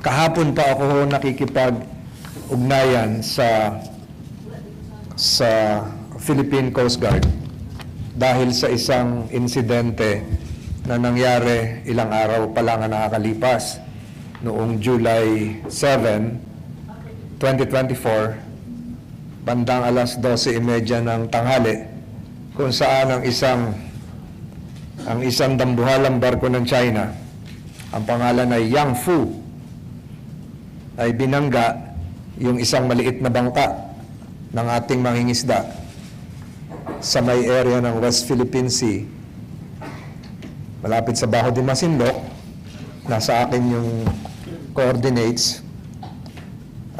kahapon pa ako nakikipag-ugnayan sa sa Philippine Coast Guard dahil sa isang insidente na nangyari ilang araw pa lang ang nakakalipas noong July 7, 2024 bandang alas 12.30 ng tanghali kung saan ang isang ang isang dambuhalang barko ng China ang pangalan ay Yang Fu ay binangga yung isang maliit na bangka ng ating mangingisda sa may area ng West Philippine Sea malapit sa Baho de Masinloc nasa akin yung coordinates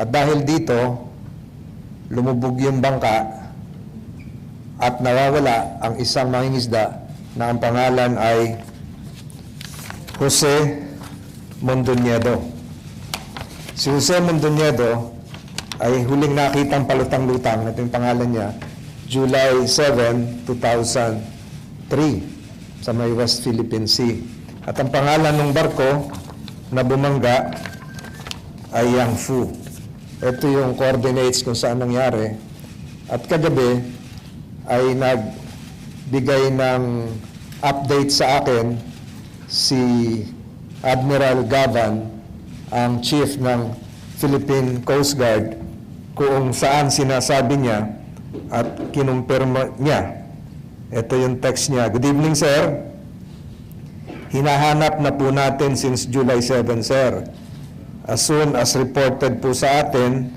at dahil dito lumubog yung bangka at nawawala ang isang mangingisda na ang pangalan ay Jose Mondoñedo. Si Jose Mondoñedo ay huling nakitang palutang-lutang, ito yung pangalan niya, July 7, 2003 sa may West Philippine Sea. At ang pangalan ng barko na bumangga ay Yang Fu. Ito yung coordinates kung saan nangyari. At kagabi ay nagbigay ng update sa akin si Admiral Gavan, ang chief ng Philippine Coast Guard, kung saan sinasabi niya at kinumpirma niya. Ito yung text niya. Good evening, sir. Hinahanap na po natin since July 7, sir. As soon as reported po sa atin,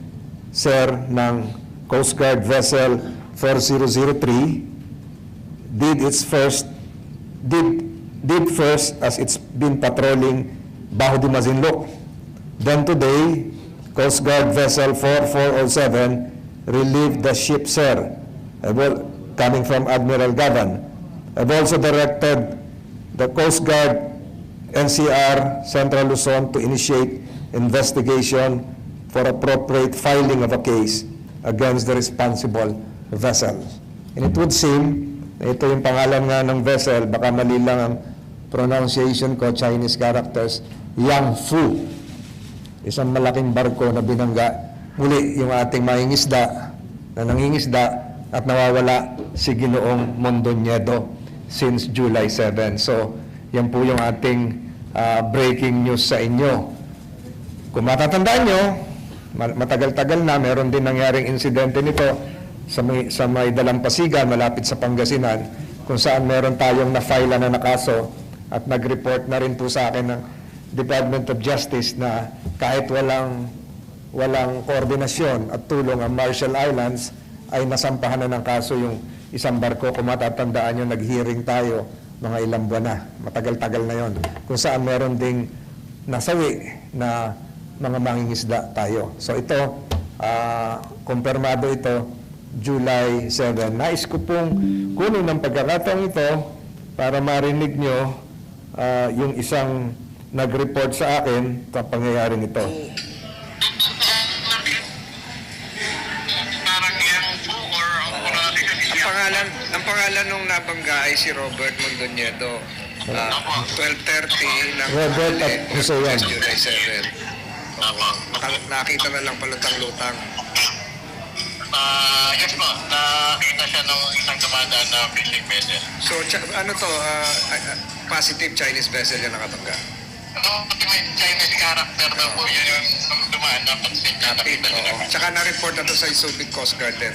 sir, ng Coast Guard Vessel 4003, did its first, did, did first as it's been patrolling Baho de Mazinloc. Then today, Coast Guard Vessel 4407 relieved the ship, sir, coming from Admiral Gavan. I've also directed the Coast Guard NCR Central Luzon to initiate investigation for appropriate filing of a case against the responsible vessel. And it would seem, ito yung pangalan nga ng vessel, baka mali lang ang pronunciation ko, Chinese characters, Yang Fu. Isang malaking barko na binangga. Muli, yung ating mangingisda na nangingisda at nawawala si Ginoong Mondoñedo since July 7. So, yan po yung ating ah, breaking news sa inyo. Kung matatandaan nyo, ma- matagal-tagal na, meron din nangyaring insidente nito sa may, sa may Dalampasigan, malapit sa Pangasinan, kung saan meron tayong na-file na nakaso at nag-report na rin po sa akin ng Department of Justice na kahit walang walang koordinasyon at tulong ang Marshall Islands ay nasampahan na ng kaso yung isang barko. Kung matatandaan nyo, nag-hearing tayo mga ilang buwan na. Matagal-tagal na yon. Kung saan meron ding nasawi na mga mangingisda tayo. So ito, ah, kumpirmado ito, July 7. Nais ko pong kunin ng pagkakataong ito para marinig nyo ah, yung isang nag-report sa akin sa pangyayaring ito. Or ang pangalan, ang pangalan nung nabangga ay si Robert Mondoñedo. Ah, 12.30 ng Robert at Jose yan. July 7. Apo. Naka- nakita na lang palutang-lutang. Ah, yes po, nakita siya ng isang dumadaan na fishing vessel. So, cha- ano to, ah, ah, ah, positive Chinese vessel yung nakabangga. No, may Chinese character na po yun yung dumaan na nakita niya. Oo. Tsaka na-report na to sa Subic Coast Guard din.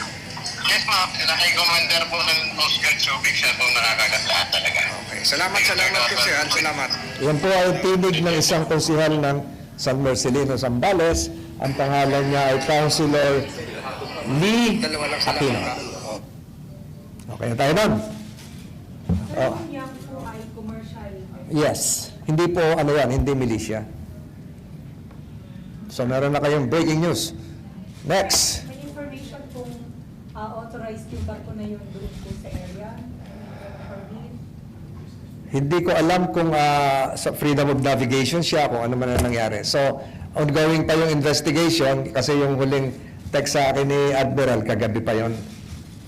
Yes po, naka commander po ng Coast Guard Subic siya po nakakagat lahat talaga. Okay. Salamat, salamat po siya. Salamat. Yan po ay tinig ng isang konsihal ng San Marcelino Zambales. Ang pangalan niya ay Councilor Lee Aquino. Okay na tayo nun? Oh, Yang po ay commercial. yes. Hindi po, ano yan, hindi militia. So meron na kayong breaking news. Next. May information kung ah, authorized yung barko na yun doon po sa area? Hindi ko alam kung ah, sa freedom of navigation siya, kung ano man ang nangyari. So, ongoing pa yung investigation kasi yung huling text sa akin ni Admiral, kagabi pa yon.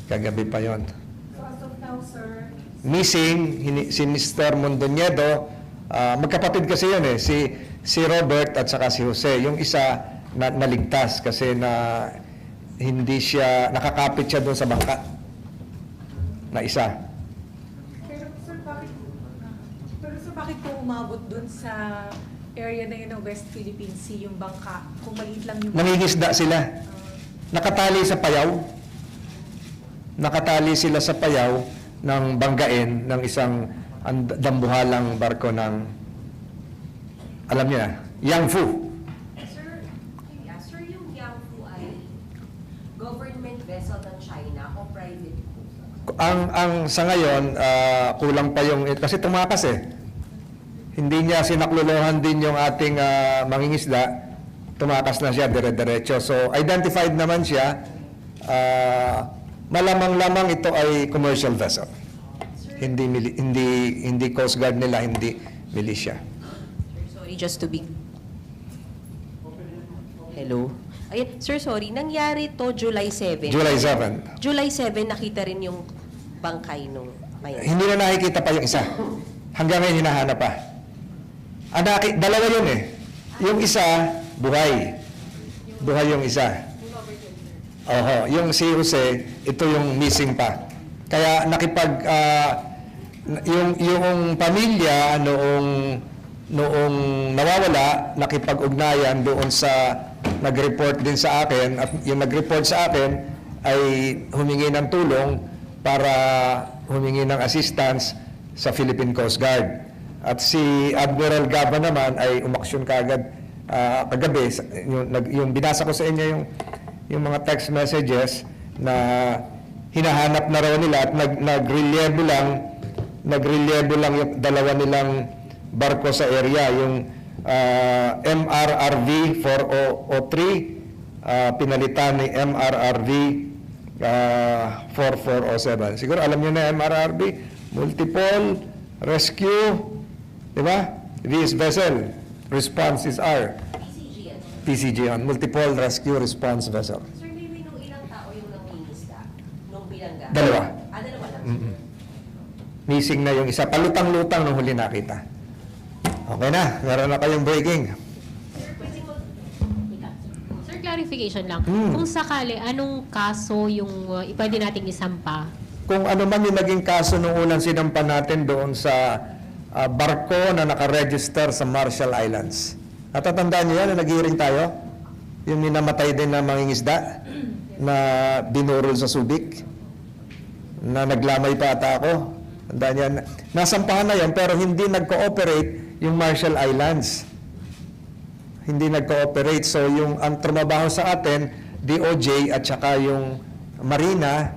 Kagabi pa yon. So as of now, sir, Missing, si Mr. Mondoñedo, ah, magkapatid kasi yun eh, si, si Robert at saka si Jose. Yung isa na, naligtas kasi na hindi siya, nakakapit siya doon sa bangka. Na isa. Pero sir, bakit, pero sir, bakit po umabot dun sa area na yun ng West Philippine Sea, yung bangka, kung maliit lang yung... Nangingisda sila. Ah, Nakatali sa payaw. Nakatali sila sa payaw ng banggain ng isang and- dambuhalang barko ng, alam niyo na, Yangfu. Sir, yeah, sir, yung Yangfu ay government vessel ng China o private? Ang ang sa ngayon ah, kulang pa yung kasi tumakas eh. Hindi niya sinakluluhan din yung ating ah, mangingisda. Tumakas na siya dire-diretso. So identified naman siya. Ah, malamang-lamang ito ay commercial vessel. Hindi hindi hindi Coast Guard nila, hindi militia. Sorry, just to be... Hello? Ayun, sir, sorry. Nangyari to July 7. July 7. July 7, nakita rin yung bangkay nung may... Hindi na nakikita pa yung isa. Hanggang ngayon hinahanap pa. Ang naki- dalawa yun eh. Yung isa, buhay. Buhay yung isa. Oho, yung si Jose, ito yung missing pa. Kaya nakipag ah, yung yung pamilya noong noong nawawala, nakipag-ugnayan doon sa nag-report din sa akin at yung nag-report sa akin ay humingi ng tulong para humingi ng assistance sa Philippine Coast Guard. At si Admiral Gaba naman ay umaksyon kagad ah, kagabi. Yung, nag- yung binasa ko sa inyo yung, yung mga text messages na hinahanap na raw nila at nag, nagrelyebo lang nagrelyebo lang yung dalawa nilang barko sa area yung ah, MRRV 403 ah, pinalitan ni MRRV ah, 4407 siguro alam niyo na MRRV multiple rescue di ba? This vessel response is R. PCG on multiple rescue response vessel. Sir, may ilang tao yung nangingisda nung bilangga? Dalawa. Missing na yung isa palutang-lutang nung huli nakita okay na meron na kayong breaking Sir, clarification lang. Hmm. Kung sakali, anong kaso yung uh, pwede nating isampa? kung ano man yung naging kaso nung unang sinampa natin doon sa ah, barko na nakaregister sa Marshall Islands. Natatandaan niyo yan na nag-hearing tayo? Yung minamatay din na mangingisda na binurol sa Subic na naglamay pa ata ako. Tandaan yan. Nasampahan na yan pero hindi nag-cooperate yung Marshall Islands. Hindi nag-cooperate. So yung ang trumabaho sa atin, DOJ at saka yung Marina,